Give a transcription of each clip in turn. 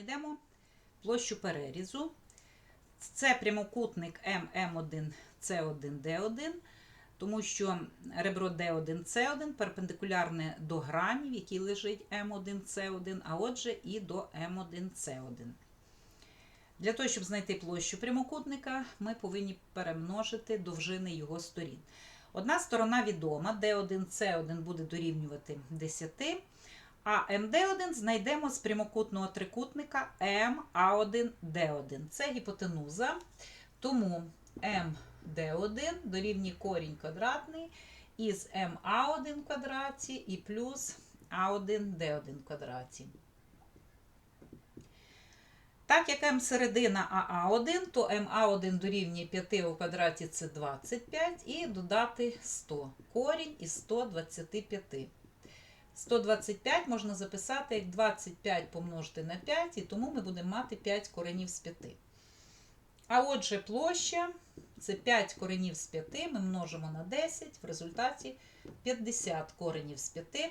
Знайдемо площу перерізу. Це прямокутник ММ1, С1, Д1, тому що ребро D1, C1 перпендикулярне до грані, в якій лежить М1, С1, а отже і до М1, С1. Для того, щоб знайти площу прямокутника, ми повинні перемножити довжини його сторін. Одна сторона відома, D1, C1 буде дорівнювати 10, а МД1 знайдемо з прямокутного трикутника МА1Д1. Це гіпотенуза, тому МД1 дорівнює корінь квадратний із МА1 квадраті і плюс А1Д1 квадраті. Так як М середина АА1, то МА1 дорівнює 5 у квадраті це 25 і додати 100. Корінь із 125. 125 можна записати як 25 помножити на 5, і тому ми будемо мати 5 коренів з 5. А отже, площа це 5 коренів з 5, ми множимо на 10, в результаті 50 коренів з 5.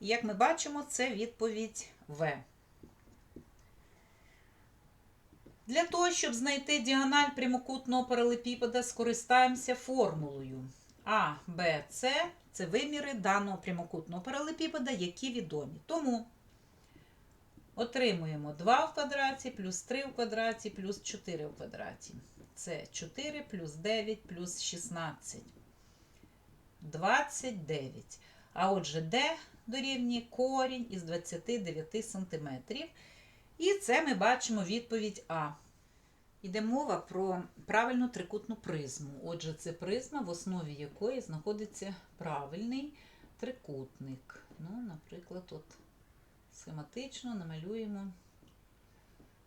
І як ми бачимо, це відповідь В. Для того, щоб знайти діагональ прямокутного паралепіпеда, скористаємося формулою А, Б, С це виміри даного прямокутного паралепіпеда, які відомі. Тому отримуємо 2 в квадраті, плюс 3 в квадраті, плюс 4 в квадраті. Це 4 плюс 9 плюс 16. 29. А отже, D дорівнює корінь із 29 см. І це ми бачимо відповідь А. Йде мова про правильну трикутну призму. Отже, це призма, в основі якої знаходиться правильний трикутник. Ну, наприклад, от схематично намалюємо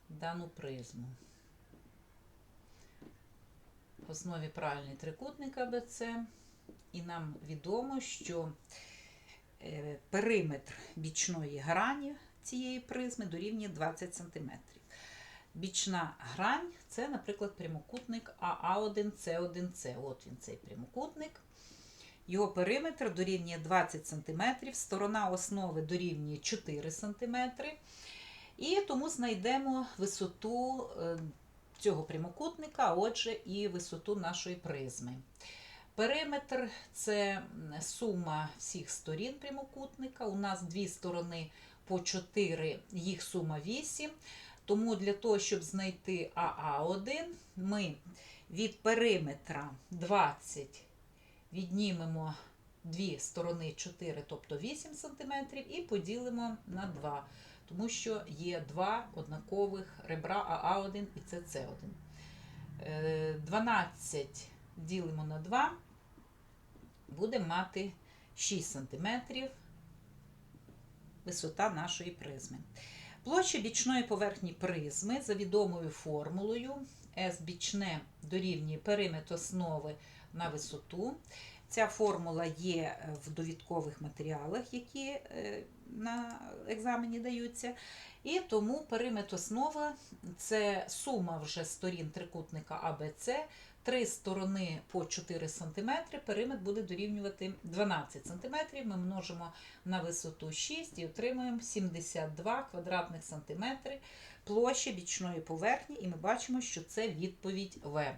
дану призму. В основі правильний трикутник АБЦ. І нам відомо, що е, периметр бічної грані цієї призми дорівнює 20 см. Бічна грань це, наприклад, прямокутник АА1С1С. От він цей прямокутник. Його периметр дорівнює 20 см, сторона основи дорівнює 4 см. І тому знайдемо висоту е, цього прямокутника, а отже, і висоту нашої призми. Периметр це сума всіх сторін прямокутника. У нас дві сторони по 4, їх сума 8. Тому для того, щоб знайти АА1, ми від периметра 20 віднімемо дві сторони 4, тобто 8 см, і поділимо на 2, тому що є два однакових ребра АА1 і СС1. 12 ділимо на 2, будемо мати 6 см висота нашої призми. Площа бічної поверхні призми за відомою формулою S бічне дорівнює периметр основи на висоту. Ця формула є в довідкових матеріалах, які е, на екзамені даються. І тому периметр основи це сума вже сторін трикутника АБЦ. Три сторони по 4 см, периметр буде дорівнювати 12 см. Ми множимо на висоту 6 і отримуємо 72 квадратних сантиметри площі бічної поверхні, і ми бачимо, що це відповідь В.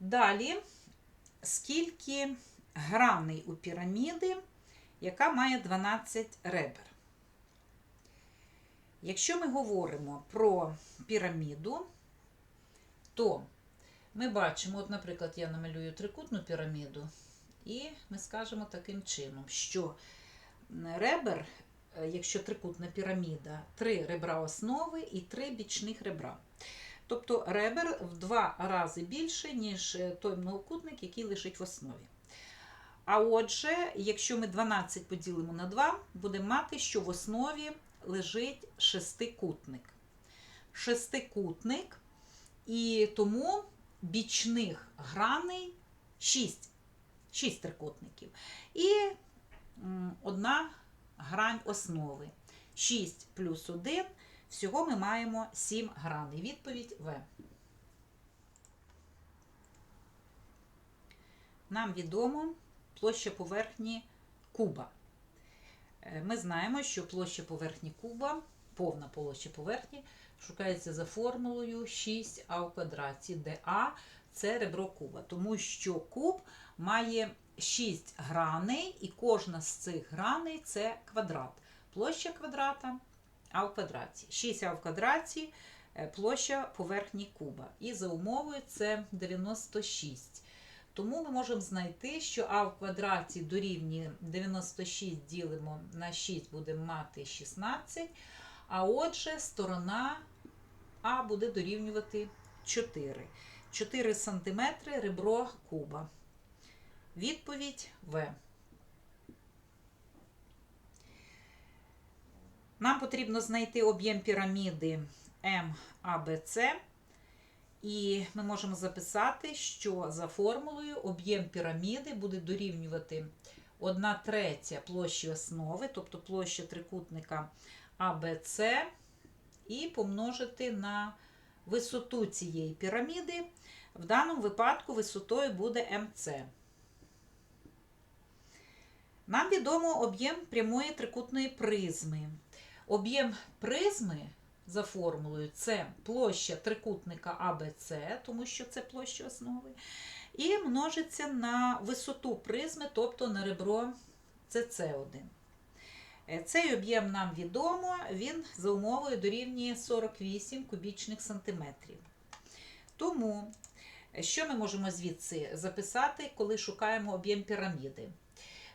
Далі, скільки граней у піраміди, яка має 12 ребер. Якщо ми говоримо про піраміду, то ми бачимо, от, наприклад, я намалюю трикутну піраміду, і ми скажемо таким чином, що ребер, е, якщо трикутна піраміда, три ребра основи і три бічних ребра. Тобто ребер в два рази більше, ніж е, той многокутник, який лежить в основі. А отже, якщо ми 12 поділимо на 2, будемо мати, що в основі лежить шестикутник. Шестикутник, і тому бічних граней 6. 6 трикутників. І одна грань основи. 6 плюс 1. Всього ми маємо 7 граней. Відповідь В. Нам відомо площа поверхні куба. Е, Ми знаємо, що площа поверхні куба, повна площа поверхні, шукається за формулою 6а в квадраті, де А це ребро куба, тому що куб має 6 граней, і кожна з цих граней це квадрат. Площа квадрата а в квадраті. 6а в квадраті е, площа поверхні куба. І за умовою це 96. Тому ми можемо знайти, що а в квадраті дорівнює 96 ділимо на 6, будемо мати 16. А отже, сторона А буде дорівнювати 4. 4 см ребро куба. Відповідь В. Нам потрібно знайти об'єм піраміди МАБЦ. І ми можемо записати, що за формулою об'єм піраміди буде дорівнювати 1 третя площі основи, тобто площа трикутника АБЦ, і помножити на висоту цієї піраміди. В даному випадку висотою буде МЦ. Нам відомо об'єм прямої трикутної призми. Об'єм призми за формулою це площа трикутника АБЦ, тому що це площа основи, і множиться на висоту призми, тобто на ребро СС1. Цей об'єм нам відомо, він за умовою дорівнює 48 кубічних сантиметрів. Тому, що ми можемо звідси записати, коли шукаємо об'єм піраміди?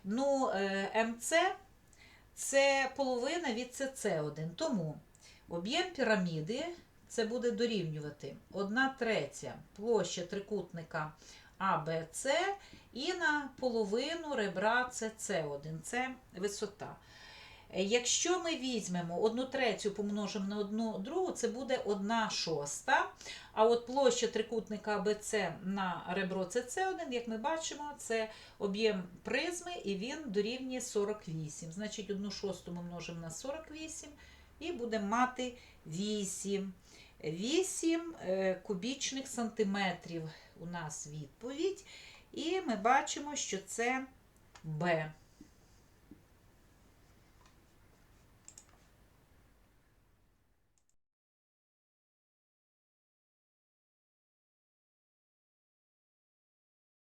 Ну, е, МЦ це половина від СС1. Тому об'єм піраміди це буде дорівнювати 1 третя площа трикутника АБЦ і на половину ребра СС1. Це висота. Якщо ми візьмемо 1 третю помножимо на 1 другу, це буде 1 шоста. А от площа трикутника АБЦ на ребро СС1, як ми бачимо, це об'єм призми і він дорівнює 48. Значить, 1 шосту ми множимо на 48 і будемо мати 8. 8 е, кубічних сантиметрів у нас відповідь. І ми бачимо, що це Б.